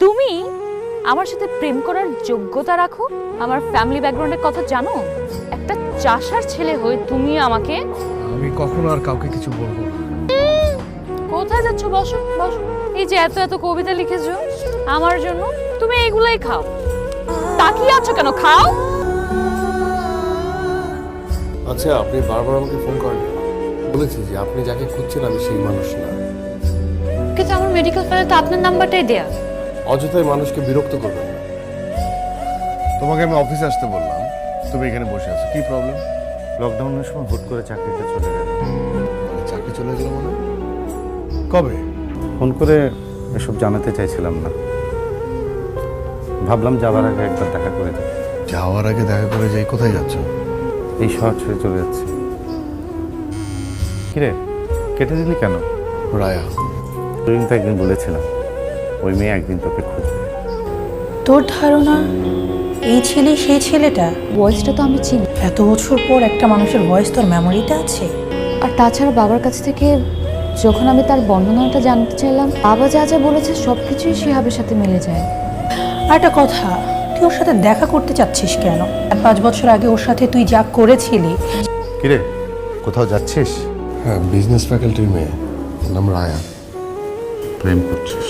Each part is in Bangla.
তুমি আমার সাথে প্রেম করার যোগ্যতা রাখো? আমার ফ্যামিলি ব্যাকগ্রাউন্ডের কথা জানো? একটা চাষার ছেলে হয়ে তুমি আমাকে আমি কখনো আর কাউকে কিছু বলব না। কোথায় যাচ্ছ? বসো বসো। এই যে এত এত কবিতা লিখেছো আমার জন্য তুমি এইগুলাই খাও। তাকিয়ে আছো কেন? খাও। আচ্ছা আপনি বারবার আমাকে ফোন করেন। বলেছি যে আপনি যাকে খুঁজছেন আমি সেই মানুষ না। কিন্তু আমার মেডিকেল ফাইলে তো আপনার নাম্বারটাই দেয়া। অযথাই মানুষকে বিরক্ত করবেন না তোমাকে আমি অফিসে আসতে বললাম। তুমি এখানে বসে আছো। কি প্রবলেম লকডাউনের সময় হুট করে চাকরিটা চলে গেল। মানে চাকরি চলে গেল মানে? কবে? ফোন করে এসব জানাতে চাইছিলাম না। ভাবলাম যাবার আগে একবার দেখা করে দেব যাওয়ার আগে দেখা করে যাই কোথায় যাচ্ছ? এই শহর ছেড়ে চলে যাচ্ছি। কিরে কেটে দিলি কেন? রায়া। তুই তো একদিন বলেছিলাম। ওই মেয়ে একদিন তোকে খুঁজবে। তোর ধারণা এই ছেলে সেই ছেলেটা? ভয়েসটা তো আমি চিনি। এত বছর পর একটা মানুষের ভয়েস তোর মেমোরিতে আছে? আর তাছাড়া বাবার কাছ থেকে যখন আমি তার বর্ণনাটা জানতে চাইলাম বাবা যা যা বলেছে সব কিছুই শিহাবের সাথে মিলে যায়। আর একটা কথা তুই ওর সাথে দেখা করতে চাচ্ছিস কেন? আর পাঁচ বছর আগে ওর সাথে তুই যা করেছিলি। কিরে কোথাও যাচ্ছিস? হ্যাঁ বিজনেস ফ্যাকাল্টির মেয়ে নাম রায়া। প্রেম করছিস।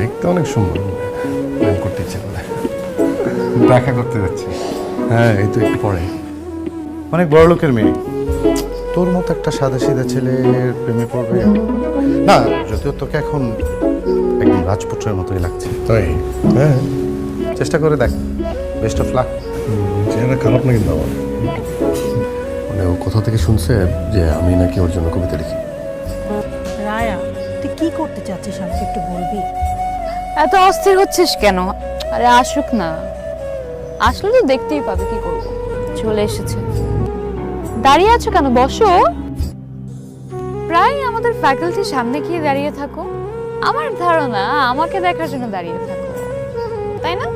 দেখতে অনেক সুন্দর প্রেম করতে ইচ্ছে করে। দেখা করতে যাচ্ছিস হ্যাঁ এই তো একটু পরে। অনেক বড় লোকের মেয়ে। তোর মতো একটা সাদা সিধা ছেলের প্রেমে পড়বে? না যদিও তোকে এখন একদম রাজপুত্রের মতোই লাগছে। তাই? হ্যাঁ। চেষ্টা করে দেখ। বেস্ট অফ লাক চেহারা খারাপ না কিন্তু আমার মানে ও কোথা থেকে শুনছে যে আমি নাকি ওর জন্য কবিতা লিখি? রায়া তুই কি করতে চাচ্ছিস আমাকে একটু বলবি? এত অস্থির হচ্ছিস কেন? আরে আসুক না। আসলে তো দেখতেই পাবে কি করব। চলে এসেছে। দাঁড়িয়ে আছো কেন? বসো। প্রায় আমাদের ফ্যাকাল্টির সামনে গিয়ে দাঁড়িয়ে থাকো। আমার ধারণা আমাকে দেখার জন্য দাঁড়িয়ে থাকো। তাই না?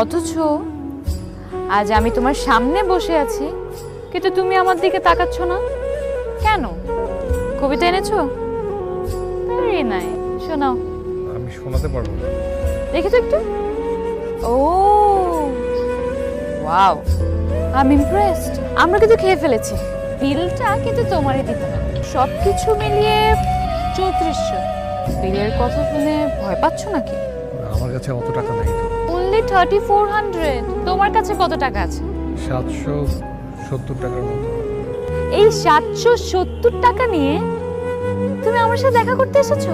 অথচ আজ আমি তোমার সামনে বসে আছি, কিন্তু তুমি আমার দিকে তাকাচ্ছ না। কেন? কবিতা এনেছো? নাই। শোনাও। আমি শোনাতে পারব না। দেখি তো একটু? Oh wow. I am impressed আমরা কিন্তু খেয়ে ফেলেছি। বিলটা কিন্তু তোমারই দিতে হবে। সব কিছু মিলিয়ে চৌত্রিশশো। বিলের কথা শুনে ভয় পাচ্ছ নাকি? আমার কাছে অত টাকা নাই। তো অনলি থার্টি ফোর হান্ড্রেড তোমার কাছে কত টাকা আছে? সাতশো সত্তর টাকার মতো। এই সাতশো সত্তর টাকা নিয়ে তুমি আমার সাথে দেখা করতে এসেছ?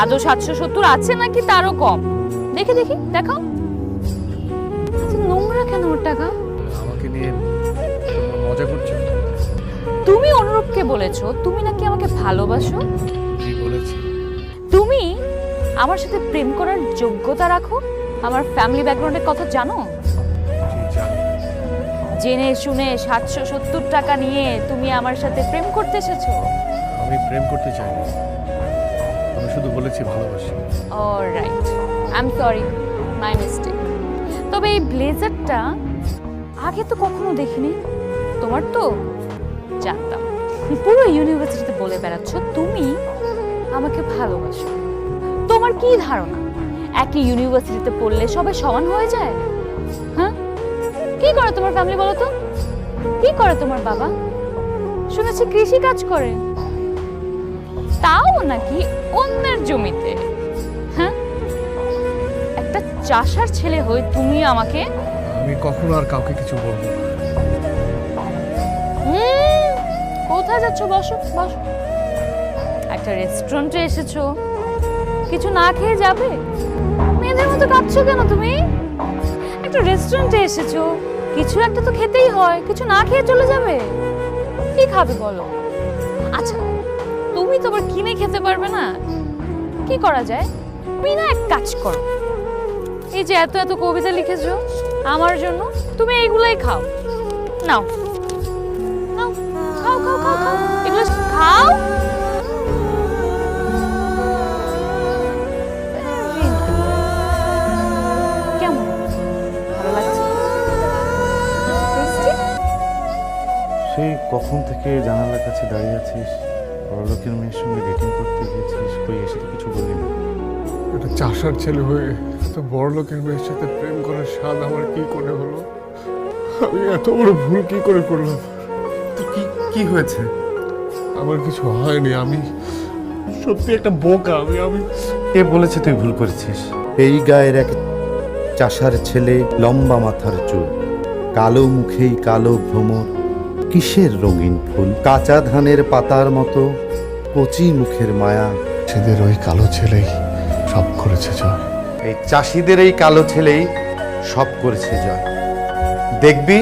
আদৌ সাতশো সত্তর আছে নাকি? তারও কম। দেখি দেখি দেখো এত নোংরা কেন ওর টাকা? আমাকে নিয়ে তোমরা মজা করছ? তুমি অনুরূপকে বলেছ তুমি নাকি আমাকে ভালোবাসো? বলেছি। তুমি আমার সাথে প্রেম করার যোগ্যতা রাখো? আমার ফ্যামিলি ব্যাকগ্রাউন্ডের কথা জানি। জেনে শুনে সাতশো সত্তর টাকা নিয়ে তুমি আমার সাথে প্রেম করতে এসেছ? আমি প্রেম করতে চাইনি আমি শুধু বলেছি ভালোবাসি। Right I am sorry my mistake তবে এই ব্লেজারটা আগে তো কখনো দেখিনি। তোমার তো? জানতাম। পুরো ইউনিভার্সিটিতে বলে বেড়াচ্ছ, তুমি আমাকে ভালোবাসো। তোমার কি ধারণা? একই ইউনিভার্সিটিতে পড়লে সবাই সমান হয়ে যায়? হ্যাঁ? কি করে তোমার ফ্যামিলি বলো তো? কি করে তোমার বাবা? শুনেছি কৃষি কাজ করে। তাও নাকি অন্যের জমিতে? হ্যাঁ? একটা চাষার ছেলে হয়ে তুমি আমাকে আমি কখনো আর কাউকে কিছু বলব না। কোথায় যাচ্ছ? বসো বসো। একটা রেস্টুরেন্টে এসেছ। কিছু না খেয়ে যাবে? মেয়েদের মতো কাঁদছো কেন তুমি? একটা রেস্টুরেন্টে এসেছ। কিছু একটা তো খেতেই হয় কিছু না খেয়ে চলে যাবে? কি খাবে বলো? তুমি তো আবার কিনে খেতে পারবে না। কি করা যায়? তুমি না এক কাজ করো। এই যে এত এত কবিতা লিখেছো, আমার জন্য তুমি এইগুলাই খাও। নাও। নাও। খাও খাও সেই কখন থেকে জানালার কাছে দাঁড়িয়ে আছিস? বড়লোকের মেয়ের সঙ্গে ডেটিং করতে গিয়েছিস কই? এসে তো কিছু বললি না চাষার ছেলে হয়ে এত বড় লোকের মেয়ের সাথে প্রেম করার স্বাদ আমার কি করে হলো? আমি এত বড় ভুল কি করে করলাম? তো কি কি হয়েছে? আমার কিছু হয়নি আমি সত্যি একটা বোকা আমি আমি কে বলেছে তুই ভুল করেছিস? এই গায়ের এক চাষার ছেলে লম্বা মাথার চুল কালো মুখেই কালো ভ্রমর কিসের রঙিন ফুল? কাঁচা ধানের পাতার মতো কচি মুখের মায়া। সেদের ওই কালো ছেলেই সব করেছে জয়। এই চাষিদের এই কালো ছেলেই সব করেছে জয়। দেখবি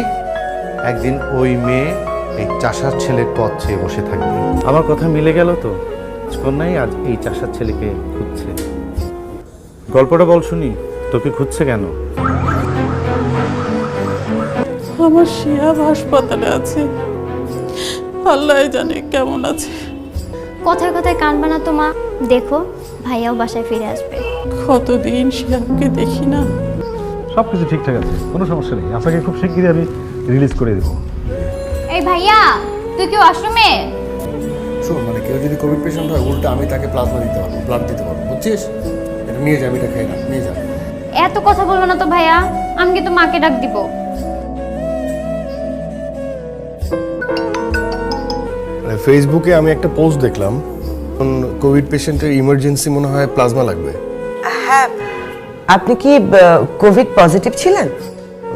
একদিন ওই মেয়ে এই চাষার ছেলের পথ চেয়ে বসে থাকবে। আমার কথা মিলে গেল তো? কন্যাই আজ এই চাষার ছেলেকে খুঁজছে। গল্পটা বল শুনি তোকে খুঁজছে কেন? আমার শিহাব হাসপাতালে আছে। আল্লাহ জানে কেমন আছে। কথায় কথায় কানবা না তো মা। দেখো ভাইয়াও বাসায় ফিরে আসবে। কতদিন শিহাবকে দেখি না। সব কিছু ঠিকঠাক আছে কোনো সমস্যা নেই। আপনাকে খুব শিগগিরই আমি রিলিজ করে দেবো। এই ভাইয়া তুই কি ওয়াশরুমে শোন মানে কেউ যদি কোভিড পেশেন্ট হয় উল্টা আমি তাকে প্লাজমা দিতে পারব ব্লাড দিতে পারব বুঝছিস? এটা নিয়ে যা আমি এটা খাই না নিয়ে যা। এত কথা বলব না তো ভাইয়া আমি কিন্তু মাকে ডাক দিব। ফেসবুকে আমি একটা পোস্ট দেখলাম। কোভিড পেশেন্টের ইমার্জেন্সি মনে হয় প্লাজমা লাগবে। হ্যাঁ আপনি কি কোভিড পজিটিভ ছিলেন?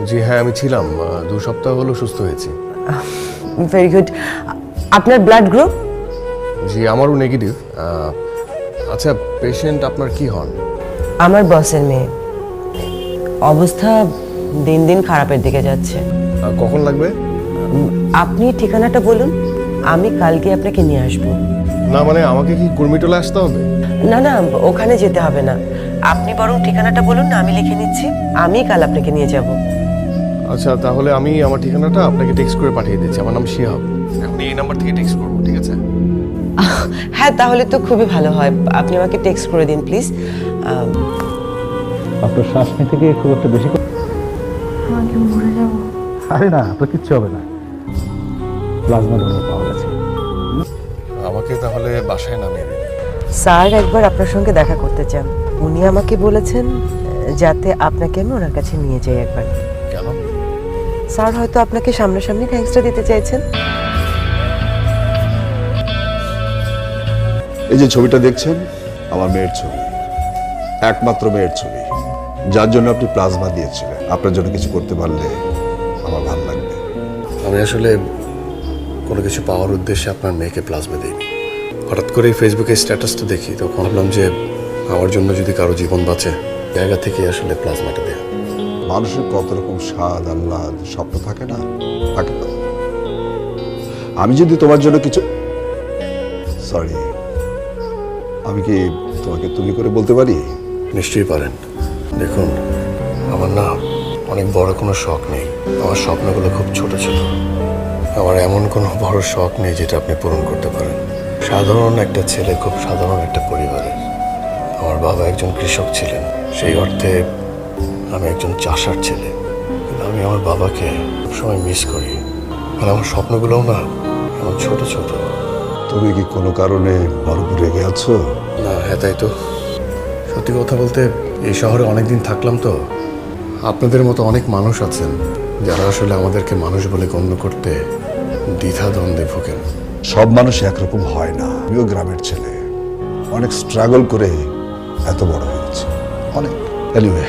জি হ্যাঁ আমি ছিলাম। দু সপ্তাহ হলো সুস্থ হয়েছি। ভেরি গুড আপনার ব্লাড গ্রুপ জি আমারও নেগেটিভ আচ্ছা পেশেন্ট আপনার কি হন? আমার বসের মেয়ে। অবস্থা দিন দিন খারাপের দিকে যাচ্ছে। কখন লাগবে? আপনি ঠিকানাটা বলুন। আমি কালকে আপনাকে নিয়ে আসব। না মানে আমাকে কি কুর্মিটোলা আসতে হবে? না না ওখানে যেতে হবে না। আপনি বরং ঠিকানাটা বলুন না আমি লিখে নিচ্ছি। আমি কাল আপনাকে নিয়ে যাব। আচ্ছা তাহলে আমি আমার ঠিকানাটা আপনাকে টেক্সট করে পাঠিয়ে দিচ্ছি। আমার নাম শিহাব। এখন এই নাম্বার থেকে টেক্সট করব ঠিক আছে? হ্যাঁ তাহলে তো খুবই ভালো হয়। আপনি আমাকে টেক্সট করে দিন প্লিজ আপনার শ্বাস নিতে গিয়ে খুব একটা বেশি আরে না আপনার কিচ্ছু হবে না। প্লাজমা ডোনার পাওয়া গেছে। আমাকে তাহলে বাসায় নামিয়ে দিন। স্যার একবার আপনার সঙ্গে দেখা করতে চান। উনি আমাকে বলেছেন যাতে আপনাকে আমি ওনার কাছে নিয়ে যাই একবার। কেন? স্যার হয়তো আপনাকে সামনাসামনি থ্যাঙ্কসটা দিতে চাইছেন। এই যে ছবিটা দেখছেন আমার মেয়ের ছবি। একমাত্র মেয়ের ছবি। যার জন্য আপনি প্লাজমা দিয়েছিলেন। আপনার জন্য কিছু করতে পারলে আমার ভালো লাগবে। আমি আসলে কোনো কিছু পাওয়ার উদ্দেশ্যে আপনার মেয়েকে প্লাজমা দিইনি। হঠাৎ করে ফেসবুকে স্ট্যাটাসটা দেখি তখন ভাবলাম যে আমার জন্য যদি কারও জীবন বাঁচে জায়গা থেকে আসলে প্লাজমাটা দেয়া। মানুষের কত রকম স্বাদ আহ্লাদ স্বপ্ন থাকে না? থাকে না আমি যদি তোমার জন্য কিছু সরি আমি কি তোমাকে তুমি করে বলতে পারি? নিশ্চয়ই পারেন। দেখুন আমার না অনেক বড় কোনো শখ নেই। আমার স্বপ্নগুলো খুব ছোট ছোট আমার এমন কোনো বড় শখ নেই যেটা আপনি পূরণ করতে পারেন। সাধারণ একটা ছেলে খুব সাধারণ একটা পরিবারের আমার বাবা একজন কৃষক ছিলেন। সেই অর্থে আমি একজন চাষার ছেলে। কিন্তু আমি আমার বাবাকে সবসময় মিস করি। মানে আমার স্বপ্নগুলোও না এমন ছোট ছোট। তুমি কি কোনো কারণে বড় রেগে আছো? না হ্যাঁ তাই তো। সত্যি কথা বলতে এই শহরে অনেক দিন থাকলাম তো। আপনাদের মতো অনেক মানুষ আছেন। যারা আসলে আমাদেরকে মানুষ বলে গণ্য করতে দ্বিধা দ্বন্দ্বে ভোগেন। সব মানুষ একরকম হয় না। আমিও গ্রামের ছেলে। অনেক স্ট্রাগল করে এত বড় হয়েছে। অনেক। এনিওয়ে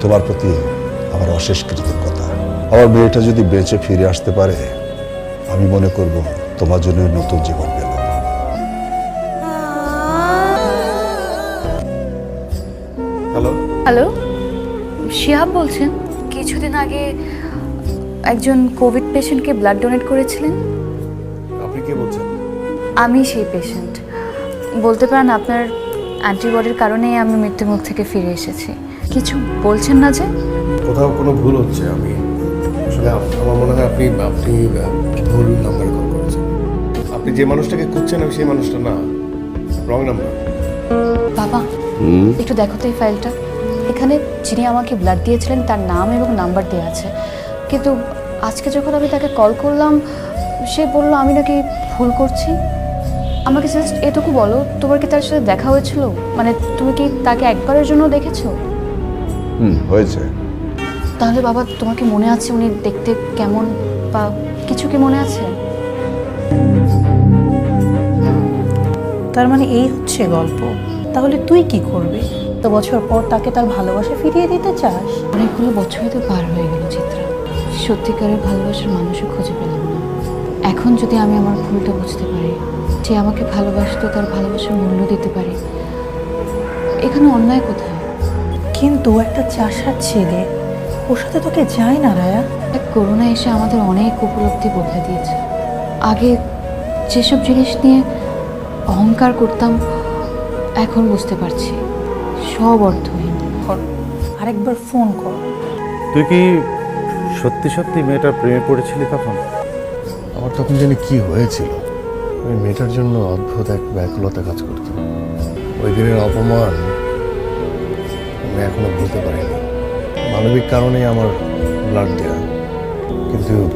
তোমার প্রতি আমার অশেষ কৃতজ্ঞতা। আমার মেয়েটা যদি বেঁচে ফিরে আসতে পারে আমি মনে করব তোমার জন্য নতুন জীবন পেল। হ্যালো হ্যালো শিহাব বলছেন। কিছুদিন আগে একজন কোভিড পেশেন্টকে ব্লাড ডোনেট করেছিলেন। আপনি কে বলছেন? আমি সেই পেশেন্ট বলতে পারেন আপনার অ্যান্টিবডির কারণেই আমি মৃত্যুমুখ থেকে ফিরে এসেছি। কিছু বলছেন না যে? কোথাও কোনো ভুল হচ্ছে? আমি আসলে আমার মনে হয় আপনি আপনি ভুল নাম্বারে কল করেছেন। আপনি যে মানুষটাকে খুঁজছেন আমি সেই মানুষটা না রং নাম্বার বাবা একটু দেখো তো এই ফাইলটা এখানে যিনি আমাকে ব্লাড দিয়েছিলেন তার নাম এবং নাম্বার দেওয়া আছে। কিন্তু আজকে যখন আমি তাকে কল করলাম সে বলল আমি নাকি ভুল করছি। আমাকে জাস্ট এটুকু বলো তোমার কি তার সাথে দেখা হয়েছিল? মানে তুমি কি তাকে একবারের জন্য দেখেছ? হুম হয়েছে। তাহলে বাবা তোমাকে মনে আছে উনি দেখতে কেমন বা কিছু কি মনে আছে? তার মানে এই হচ্ছে গল্প। তাহলে তুই কি করবি? তো বছর পর তাকে তার ভালোবাসা ফিরিয়ে দিতে চাস? অনেকগুলো বছরই তো পার হয়ে গেল চিত্রা। সত্যিকারের ভালোবাসার মানুষও খুঁজে পেলাম না। এখন যদি আমি আমার ভুলটা বুঝতে পারি যে আমাকে ভালোবাসতো তার ভালোবাসার মূল্য দিতে পারি এখানে অন্যায় কোথায়? কিন্তু একটা চাষার ছেলে ওর সাথে তোকে যায় না রায়া। এক করোনা এসে আমাদের অনেক উপলব্ধি বদলে দিয়েছে। আগে যেসব জিনিস নিয়ে অহংকার করতাম এখন বুঝতে পারছি। সব অর্থহীন আরেকবার ফোন কর। তুই কি সত্যি সত্যি মেয়েটার প্রেমে পড়েছিলি তখন? আমার তখন জানি কি হয়েছিল। ওই মেয়েটার জন্য অদ্ভুত এক ব্যাকুলতা কাজ করতো। ওই দিনের অপমান আমি এখনও ভুলতে পারিনি। মানবিক কারণেই আমার ব্লাড দেওয়া কিন্তু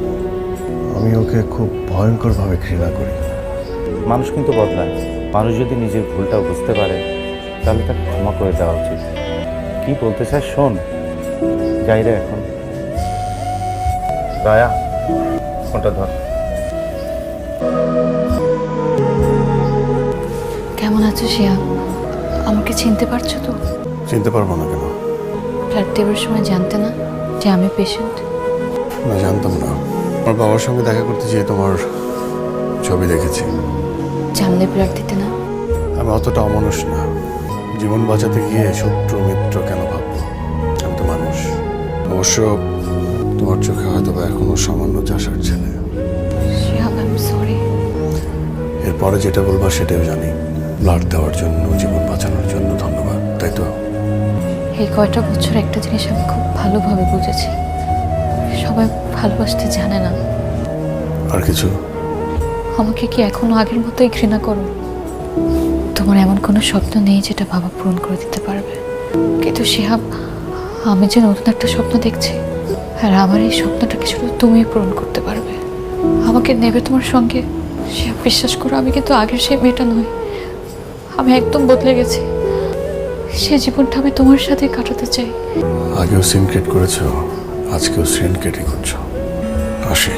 আমি ওকে খুব ভয়ঙ্করভাবে ঘৃণা করি। মানুষ কিন্তু বদলায়। মানুষ যদি নিজের ভুলটা বুঝতে পারে তাহলে তাকে ক্ষমা করে দেওয়া উচিত। কি বলতে চাস শোন যাই রে এখন। রায়া ফোনটা ধর। কেমন আছো শিয়া? আমাকে চিনতে পারছ তো? চিনতে পারব না কেন? ব্লাড দেওয়ার সময় জানতে না যে আমি পেশেন্ট না জানতাম না। আমার বাবার সঙ্গে দেখা করতে যেয়ে তোমার ছবি দেখেছি। জানলে ব্লাড দিতে না? আমি অতটা অমানুষ না। জীবন বাঁচাতে গিয়ে শত্রু মিত্র কেন ভাববো? আমি তো মানুষ। অবশ্য তোমার চোখে হয়তো বা এখনও সামান্য চাষার ছেলে। এরপরে যেটা বলবা সেটাও জানি। ব্লাড দেওয়ার জন্য জীবন বাঁচানোর জন্য ধন্যবাদ তাই তো? এই কয়টা বছর একটা জিনিস আমি খুব ভালোভাবে বুঝেছি। সবাই ভালোবাসতে জানে না। আর কিছু? আমাকে কি এখনও আগের মতোই ঘৃণা করো? তোমার এমন কোনো স্বপ্ন নেই যেটা বাবা পূরণ করে দিতে পারবে। কিন্তু শিহাব, আমি যে নতুন একটা স্বপ্ন দেখছি, আর আমার এই স্বপ্নটাকে শুধু তুমিই পূরণ করতে পারবে? আমাকে নেবে তোমার সঙ্গে? শিহাব, বিশ্বাস করো, আমি কিন্তু আগের সেই মেয়েটা নই। আমি একদম বদলে গেছি। সে জীবনটা আমি তোমার সাথে কাটাতে চাই। আগেও সিনক্রেট করেছ, আজকেও সিনক্রেটই করছ। আসি।